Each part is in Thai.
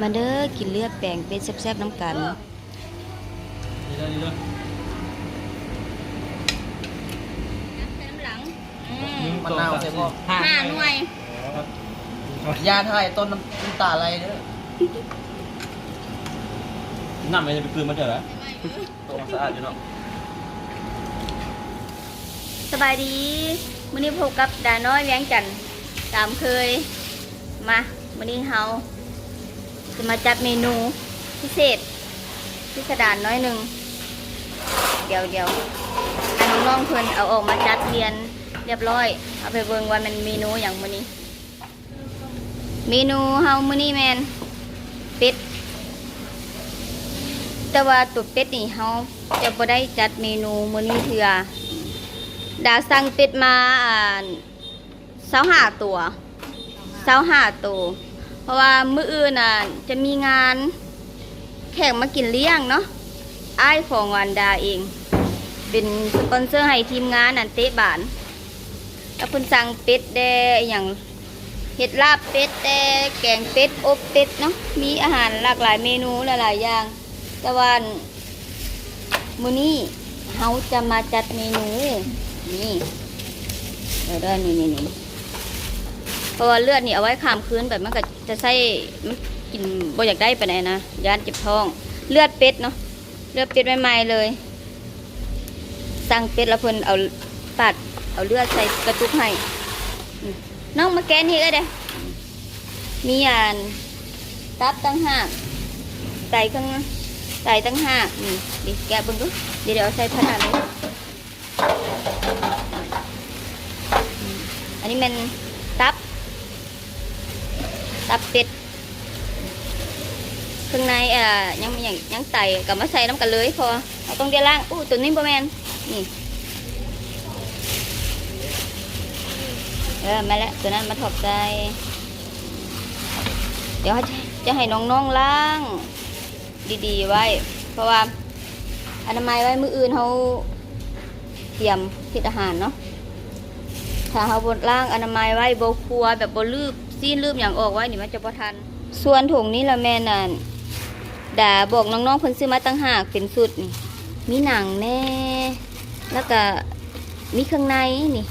มาเด้อกินเลือดแปลงเป็นแซ่บๆน้ำกันดีเลยดีเลยหลังมะนาวใส่พ่อห้าหน่วยยาไทยต้นน้ำน้ำตาอะไรเด้อน้ำมันจะไปกลืนมันเถอะเหรอต้มสะอาดอยู่เนาะสบายดีมื้อนี้พบกับดาน้อยเวียงจันทน์ตามเคย มามื้อนี้เฮา จะมาจัดเมนูพิเศษ พิสดารน้อยหนึ่ง เดี๋ยวเดี๋ยวให้น้องเพิ่นเอาออกมาจัดเรียนเรียบร้อย เอาไปเบิ่งว่ามันเมนูอย่างมื้อนี้ เมนูเฮามื้อนี้แมนเป็ด แต่ว่าตัวเป็ดนี่เฮาจะบ่ได้จัดเมนูมื้อนี้เทื่อดาสั่งเป็ดมาอ่า25ตัว25ตัว เพราะว่ามื้ออื่นน่ะจะมีงานแขกมากินเลี้ยงเนาะอ้ายของวันดาเอง เป็นสปอนเซอร์ให้ทีมงานนันเตะบาน แล้วเพิ่นสั่งเป็ดแดอย่างเห็ดลาบเป็ดแต่แกงเป็ดอบเป็ดเนาะมีอาหารหลากหลายเมนูหลายๆอย่าง แต่ว่ามื้อนี้เฮาจะมาจัดเมนูนี่เดี๋ยวเด้อนี่นี่นี่ ราะว่าเลือดนี่เอาไว้ข้ามคืนแบบมันก็จะใส่มันกินบ่อยากได้ไปไหนนะย่านเจ็บท้อง เลือดเป็ดเนาะเลือดเป็ดใหม่ๆเลยสั่งเป็ดแล้วเพิ่นเอาตัดเอาเลือดใส่กระตุกให้น้องมาแกะนี่ก็ได้มีอ่านตับตั้งห้ากไก่ข้างไก่ตั้งห้านี่ดิแกะเบิ่งดูเดี๋ยวเอาใส่ผนังนี้อืมอันนี้มัน ตับเป็ดข้างในอ่ายังมีอยังยังไตกับมาใส่น้ำกันเลยพอเราต้องเดี๋ยวล่างอู้ตัวนี้บ่แมนนี่เออมาแล้วตัวนั้นมาถอดใจ เดี๋ยวจะจะให้น้องๆล้าง ดีๆไว้ เพราะว่าอนามัยไว้มืออื่นเขาเตรียมทิดอาหารเนาะถ้าเขาบดล่างอนามัยไว้โบครัวแบบโบลืบ ซีนลืบอย่างออกไว้นี่มันจะพอทัน ส่วนถุงนี้ละแม่นั่นด่าบอกน้องๆเพิ่นซื้อมาตั้งหากเป็นสุดนี่มีหนังแน่ แล้วก็มีเครื่องในนี่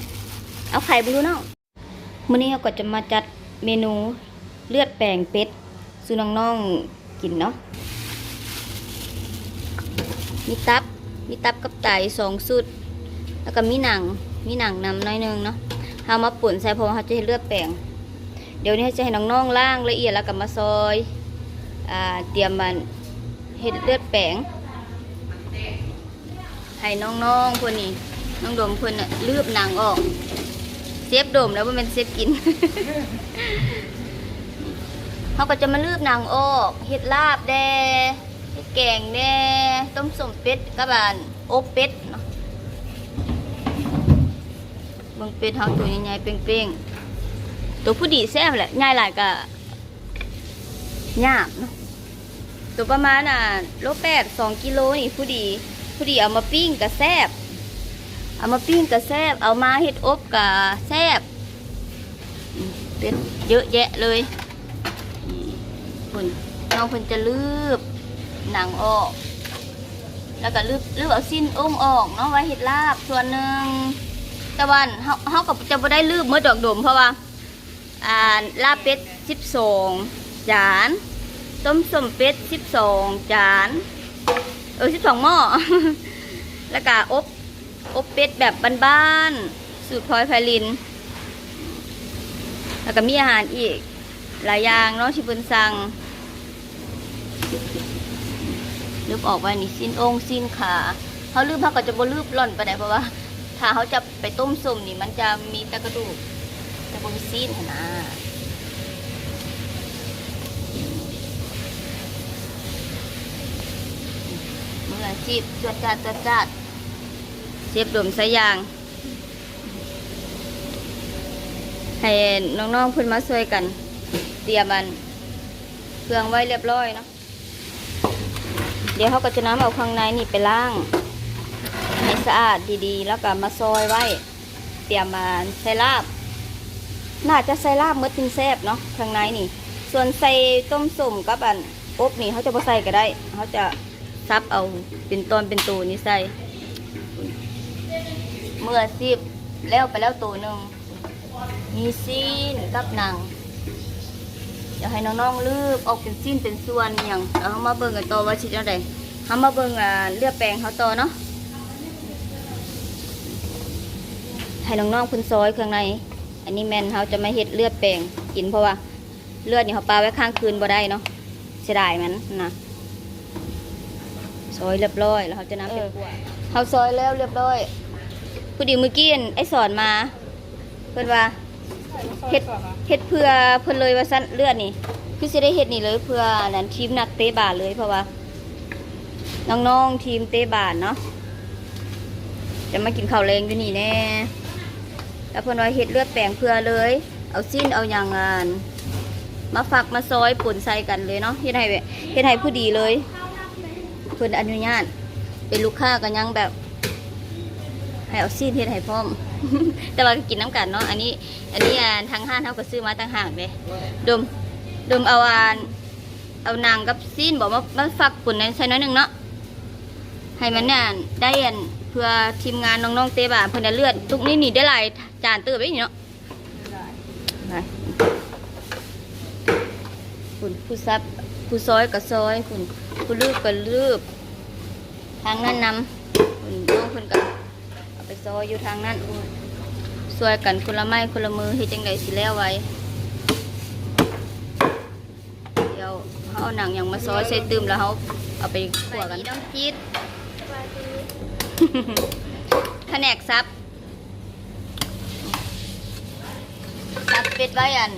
เอาไข่ไปดูเนาะมื้อนี้เราก็จะมาจัดเมนูเลือดแปลงเป็ดสู่น้องๆกินเนาะมีตับ มีตับกับไตสองสุด แล้วก็มีหนัง มีหนังนำน้อยหนึงเนาะเอามาป่นใส่เพราะว่าเขาจะให้เลือดแปลง เดี๋ยวนี้จะให้น้องๆล่างละเอียดแล้วก็มาซอยอเตรียมมันเห็ดเลือดแปงให้น้องๆพวกนี้น้องดมเพิ่นน่ะลืบหนังออกเซฟดมแล้วว่าเป็นเซฟกินเขาก็จะมาลืบหนังออกเห็ดลาบแดเห็ดแกงแดต้มสมเป็ดกับบานอบเป็ดเนาะเบิ่งเป็ดเขาตัวใหญ่ๆเป้งๆ ตัวผู้ดีแซ่บแหละง่ายหลายกะยากเนาะตัวประมาณอะโลแปดสองกิโลนี่ผู้ดี ผู้ดีเอามาปิ้งกะแซ่บเอามาปิ้งกะแซ่บเอามาเฮ็ดอบกะแซ่บเป็ดเยอะแยะเลยคุณน้องเพิ่นจะลืบหนังออก แล้วก็ลืบลืบเอาสิ้นองออกเนาะไว้เฮ็ดลาบส่วนหนึ่งต่ว่าเฮาเฮาก็จะบ่ได้ลืบเมื่อดอกดมเพราะว่า อ่าลาเป็ด12จาน ต้มส้มเป็ด12จาน เออ12หม้อ แล้วก็อบ อบเป็ดแบบบ้านๆ สูตรพลอยไพลิน แล้วก็มีอาหารอีก หลายอย่างเนาะที่เพิ่นสั่งลืบออกไว้นี่สิ้นองสิ้นขาเขาลืบเขาก็จะบ่ลืบหล่อนไปไหนเพราะว่า ถ้าเขาจะไปต้มส้มนี่มันจะมีตะกระดูก บ่มีซีนนนะมืออาชีพจวดจัดจวดจัดเชฟดมสายยาง ให้น้องๆเพิ่นมาช่วยกัน เตรียมมันเครื่องไว้เรียบร้อยเนาะเดี๋ยวเขาก็จะน้ำเอาข้างในนี่ไปล้างให้สะอาดดีๆ แล้วก็มาซอยไว้ เตรียมมาใส่ลาบ น่าจะใส่ลาบเมื่อติงแซบเนาะข้างในนี่ ส่วนใส่ต้มสุ่มกับอันอบนี่เขาจะบ่ใส่ก็ได้ เขาจะซับเอาเป็นตอนเป็นตัวนี่ใส่เมื่อสิบแล้วไปแล้วตัวหนึ่งมีซีนกับหนังเดี๋ยวให้น้องๆลืบออกเป็นซีนเป็นส่วนอย่างเขามาเบิ่งกันต่อว่าชิดอะไรเขามาเบิ่งเลือดแปลงเขาต่อเนาะให้น้องๆเพุ่นซอยเครื่องใน อันนี้แมนเขาจะไม่เฮ็ดเลือดแปลงกินเพราะว่าเลือดนี่เขาปาไว้ข้างคืนบ่ได้เนาะเสียดายมันนะซอยเรียบร้อยแล้วเขาจะน้ำเป็นขวดเขาซอยแล้วเรียบร้อยพอดีเมื่อกี้ไอ้สอนมา เพิ่นว่าเฮ็ดเฮ็ดเพื่อเพิ่นเลยว่าสั้นเลือดนี่คือสิได้เฮ็ดนี่เลยเพื่อนั้นทีมนักเตะบาสเลยเพราะว่าน้องๆทีมเตะบาสเนาะจะมากินข้าวแรงอยู่นี่แน่ แล้วเพิ่นว่าเฮ็ดเลือดแปลงเพื่อเลย เอาสิ้นเอาอย่างงาน มาฝักมาซอยป่นใส่กันเลยเนาะเฮ็ดให้เฮ็ดให้ผู้ดีเลย เพิ่นอนุญาต เป็นลูกค้ากันยังแบบ ให้เอาซีนเฮ็ดให้พร้อม แต่ว่าก,กินน้ำกันเนาะอันนี้ อันนี้อ่าทางห้านเขาก็ซื้อมาต่างหากเลยดมดมเอาอ่านเอานางกับซีนบอกมามาฝักปุ่นในใส่น้อยหนึ่งเนาะให้มันเนี่ยได้อันเพื่อทีมงานน้องๆเตบ่าเพิ่อนเลือดทุกนี้นี่ได้หลาย จานเติบไว้นี่เนาะไปคุณผู้ซับผู้ซอยกับซอยคุณผู้ลืบกับลืบทางนั้นนำคุณน้องคุณกับเอาไปซอยอยู่ทางนั้นซอยกันคนละไม้คนละมือเฮ็ดจังไดสิแล้วไว้เดี๋ยวเขาเอาหนังอย่างมาซอยใส่ตืมแล้วเขาเอาไปขั่วกันต้องจีดแผนกซับซับ เป็ดไว้อัน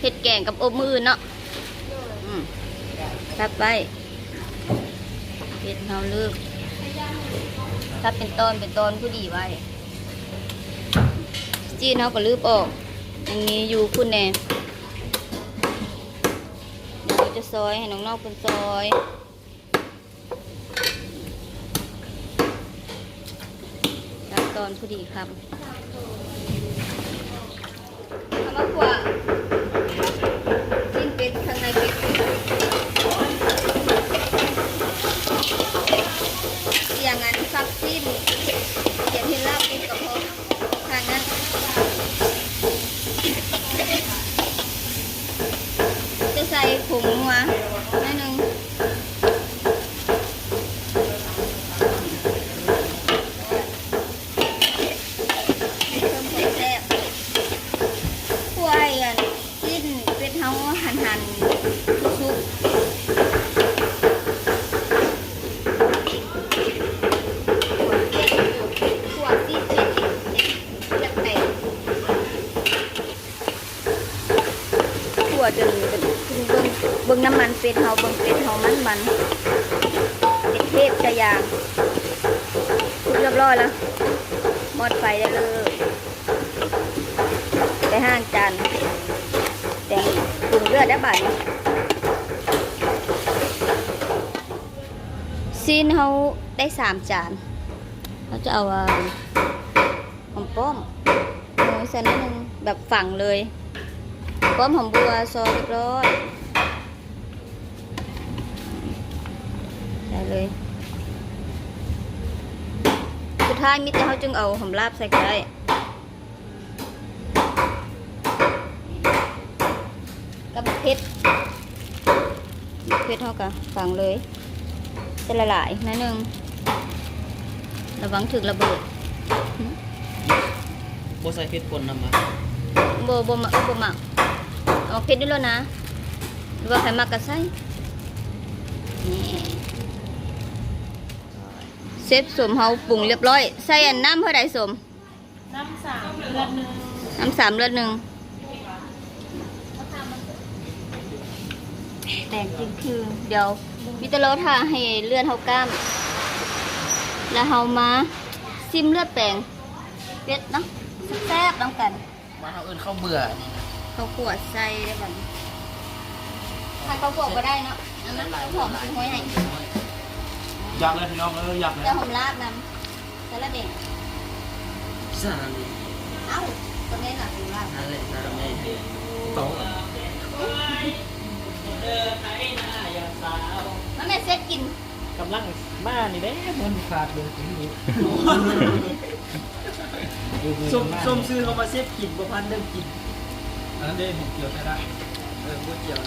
เห็ดแกงกับอบมืออื่นเนาะอืมครับไปเห็ดเฮาลืกถ้าเป็นตอนเป็นตอนผู้ดีไว้ จีนเฮาก็ลืบออก อย่างนี้อยู่คุณแน่เดี๋ยวเราจะซอยให้น้องๆเป็นซอยรับตอนผู้ดีครับ ทำมากกว่า สิ้นเป็ดข้างในเป็ดอย่างนั้นซับสิ้นเขียนเห็นลาบเป็ดกับพอทางนั้นจะใส่ผงนัวหนิดนึงเพิ่มความแซ่บ กล้วยอะสิ้นเป็นเฮา หันหันชุบขวดซีดเป็ดจักแตกขวจนเป็นเบิ่งเบิ่งน้ำมันเป็ดเฮาเบิ่งเป็ดเฮามันมันเป็ดเทพจะยางทุกเรียบร้อยแล้วหมดไฟได้เลยไปห้างจาน ลือดได้บ่ายเนะซีนเขาได้สามจานเขาจะเอาหอมป้อมโอ้ยใส่นิดนึงแบบฝังเลยป้อมหอมบัวซอยเรียบร้อยได้เลย สุดท้ายมิตรเขาจึงเอาหอมลาบใส่ก็ได้ กับเพชรเพชรเท่ากับฝังเลยจะละลายนิดนึงระวังถึกระเบิดโบใส่เพชรปนนำมาโบโบมาโบมักเอาเพชรด้วยแล้วนะหรือว่าใครมักกระใส่นี่เซฟสมเฮาปรุงเรียบร้อย ใส่อันน้ำเท่าไรสม น้ำสามเลือดหนึ่งน้ำสามเลือดหนึ่ง แต่จริงคือ เดี๋ยววิตาโลทาให้เลือดเฮากล้าม แล้วเฮามาซิมเลือดแปลงเป็ดเนาะแซ่บๆน้ำกัน มาเขาเอินเข้าวเบื่อนี่นะเขาขวดใส่ได้บ้างถ้าเขาขวดก็ได้เนาะอันนั้นหอมสิห้อยให้อยากเลยพี่น้องเอออยากเลยจะหอมลาบนำแต่ละเด็กสารนี่เอ้าตัวนี้หลักหอมลาบนั่นแหละนั่นแหละโต๊ะเมันแม่เซ็ตกินกำลังมานี่เด้มันขาดเดินถึงนี้ส้มส้มซื้อเขามาเซฟกินประพันธ์เรื่องกินอันนั้นเด้ผมเกี่ยวใช่ได้เออบัวเจียว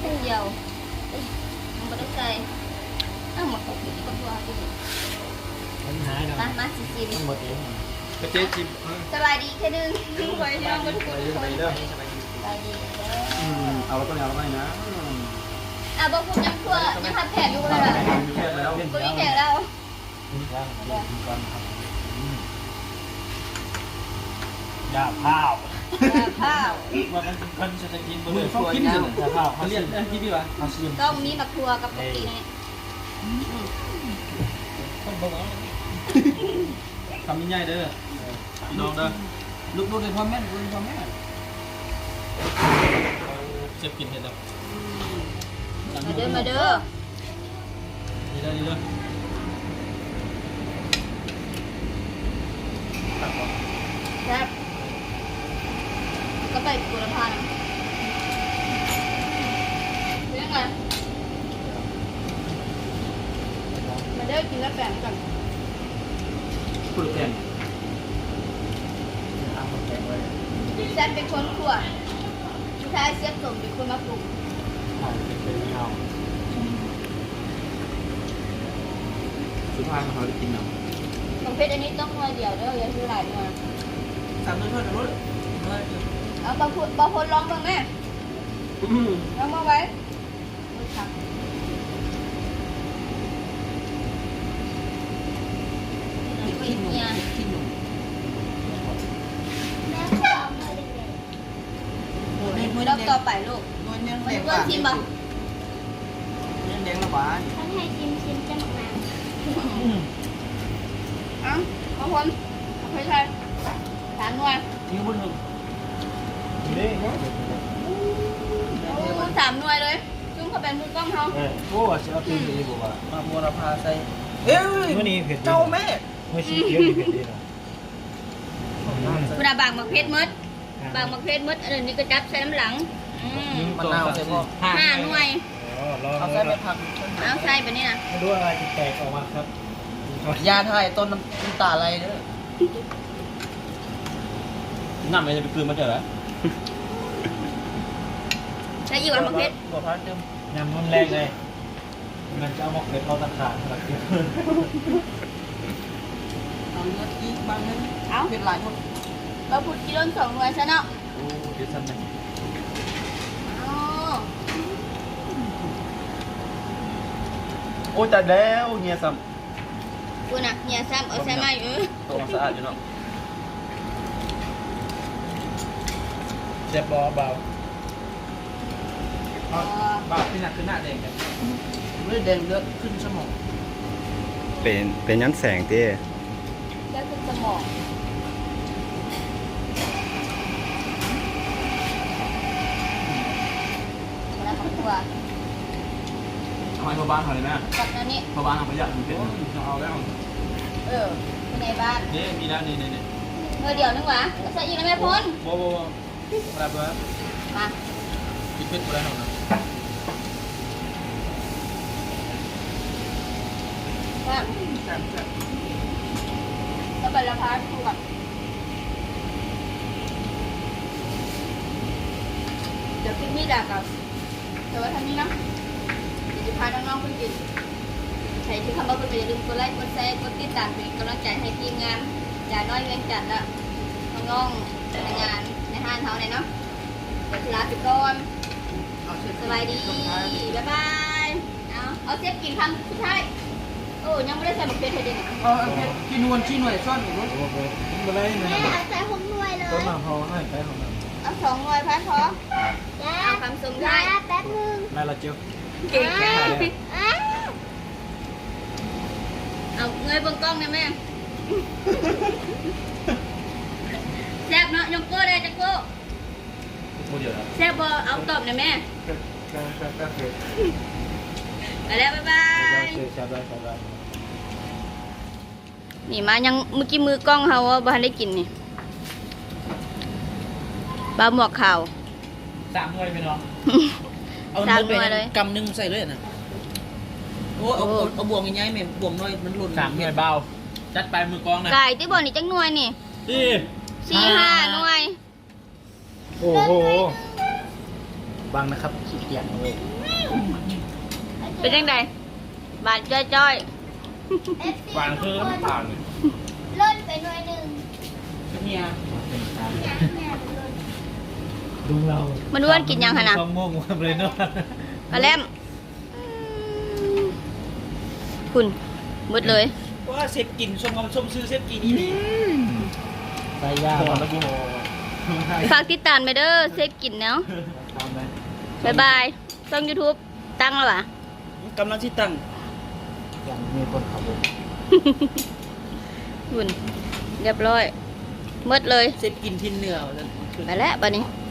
เส้นเดียวเอ้ยมันไม่ได้ใส่อ้าวหมดตกอยู่ที่กระตัวกูนี่มันหายแล้วมามาสิซิมมันหมดเองกระเจี๊ยบจิบสบายดีแค่นึงคอยน้องมาทุกคนทุกคนเด้อสบายดีเด้อืมอเอาแล้วก็เอาแล้วไงนะ อะบอกคุณยังทั่วยังทำแผนอยู่เลยล่ะมีแค่แล้วกูนี่แผนแล้วยาข้าวข้าวว่ามันมันจะกินบนมืเรืออเขากินยาสิข้าวเขาเรียนได้ที่ดีวะเขาชิมต้องมีมะครัวกับกะปินี่ทำง่ายเด้อพี่น้องเด้อลูกลูในพ่อแม่ลูกในพ่อแม่เจ็บกินเห็ดแล้ว เด้อมาเด้อดีเด้อดีเด้อแซ่บก็ไปกุลพันธ์เป็นยังไงมาเด้อกินแล้วแบ่งกันพูดแทนเอาหมแกงไว้แซ่บเป็นคนขวผู้ชายเสียบสมเป็นคนมาปรุง เอาเป็นเป็นข้าวสุดท้ายเขาได้กินเนาะของเพชรอันนี้ต้องหน่วยเดียวเด้ออย่าซื้อหลายหน่วยสามตัวเท่านั้นรถเอาบางคนบางคนร้องบ้างแม่ร้องมาไว้มือขับกินเนี่ยมือรอบต่อไปลูก นวลยังมันแดงเพื่อนชิมบ่ยังแดงละบาทเอ้าบางคนไม่ใช่สามหน่วยยังบุญหนึ่งนี่โอ้สามหน่วยเลยจุ้มเข้าไปมือกล้องเขาเออโอ้จะเอาเป็นดีกว่ามาบัวราพาใส่เอ้ยมื่อนี้เผ็ดเจ้าแม่มื่อชีเขียวนี่เผ็ดดีนะเวลาบางมักเพชรมดบางมักเพชรมดอันนี้ก็จับใส่น้ำหลัง มมะนาวใส่พ่อห้าหน่วยเอาใส่ไปผักเอาใส่แบบนี้นะไม่รู้อะไรจะแตกออกมาครับยาไทยต้นน้ำตาอะไรเด้อน้ำมันจะไปคืนมาเจอแล้วใส่อีกวันมักเพชรบอกพัดเดิมยำนุ่นแรกเลย มันจะเอามาเกิดเราตะขาดสลักเกินเอาเนื้อที่บางนั้นเอาเป็นหลายคนเราพูดกิโลสองหน่วยซะเนาะโอ้เดี๋ยวซ้ำนะ อ๋อ โอ้จัดแล้วเงียซ้กูน่ะเนี่ยซ้ำเอาใส่มาอยู่ำตัวสะอาดอยู่เนาะเจ็บบอเบาอ๋อบาปที่หนักขึ้นหน้าแดงกันเลือดแดงเลือดขึ้นสมองเป็นเป็นย้อนแสงที่แล้วคือสมองแล้วมักครัว ทำไมพ่อบ้านเขาเลยแม่กับอันนี้พ่อบ้านเขาประหยัดมันเป็นจะเอาแล้วเออเป็นในบ้านนี่มีแล้วนี่นี่นี่เมื่อเดียวนึงหวะเอาใส่อีกแล้วแม่พ้นโว้โว้โว้อะไรเบ้อมากินเป็ดอะไรหน่อยนะว่าแซ่บแซ่บก็ไปละพาดูก่อนเดี๋ยวกินมีดากับแต่ว่าทำนี้นะเดี๋ยว จะพาน้องๆไปกินใครที่เข้ามาเพื่ออย่าลืมกดไลค์กดแชร์กดติดตามเป็นกำลังใจให้ทีมงานอย่าน้อยเวียงจันทร์และน้องๆในงานในห้างเขาเนี่ยเนาะเดี๋ยวลาไปก่อนเอาเสร็จสบายดีบ๊ายบายเอาเอาเซฟกินคำสุดท้ายโอ้ยังไม่ได้ใส่หมกเป็ดให้เด็กเอาเอาเพชรที่นวลที่หน่วยซ่อนอยู่รถโอเคมาเลยนะใส่หกหน่วยเลต้นยมาพอให้ไปของมันเอาสองหน่วยพันพอเอาคำสุ่มท้ายแป๊บนึงได้ละเจียว เก่งแค่เอาเงยเบนกล้องนะแม่แซ่บเนาะยงโก้ได้จักโก้พูดเดี๋ยวนะแซ่บบ่เอาตอบนะแม่แป๊บแป๊บแป๊บเกิดไปแล้วบ๊ายบายเกิดชาได้ชาได้นี่มายังเมื่อกี้มือกล้องเขาว่าบ้านได้กินนี่ปลาหมวกขาวสามหน่วยไปเนาะ เอาสามหมดไปหน่วยเลยกำหนึงใส่เลยนะโอ้เอาโอ้ เอาเอาบวงง่ายๆแม่บวงน้อยมันหล่นสามหน่วยเบา จัดไปมือกองนะไก่ที่บ่อนี่จังหน่วยนี่ดีสี่ห้าหน่วยโอ้โหบังนะครับขี้เกียจเลยเป็นจังไดบาดจ้อยหวานคือน้ำตาลเล่นไปหน่วยหนึ่งเนี่ย ดูเราๆมันอ้วนกินยังขนาดต้องม่วงมาเลยเนาะกระแลมคุณมืดเลยว่าเซฟกินชมกับชมซื้อเซฟกินอีนี่ใส่ยาพอก่อนแล้วกูฝากติดตามไปเด้อเซฟกินเนาะทำไหมบายบายช่อง YouTube ตั้งแล้ววะกำลังที่ตั้งยังมีคนขับรถคุณเรียบร้อยมืดเลยเซฟกินทินเหนือไปแล้วบัดนี้เ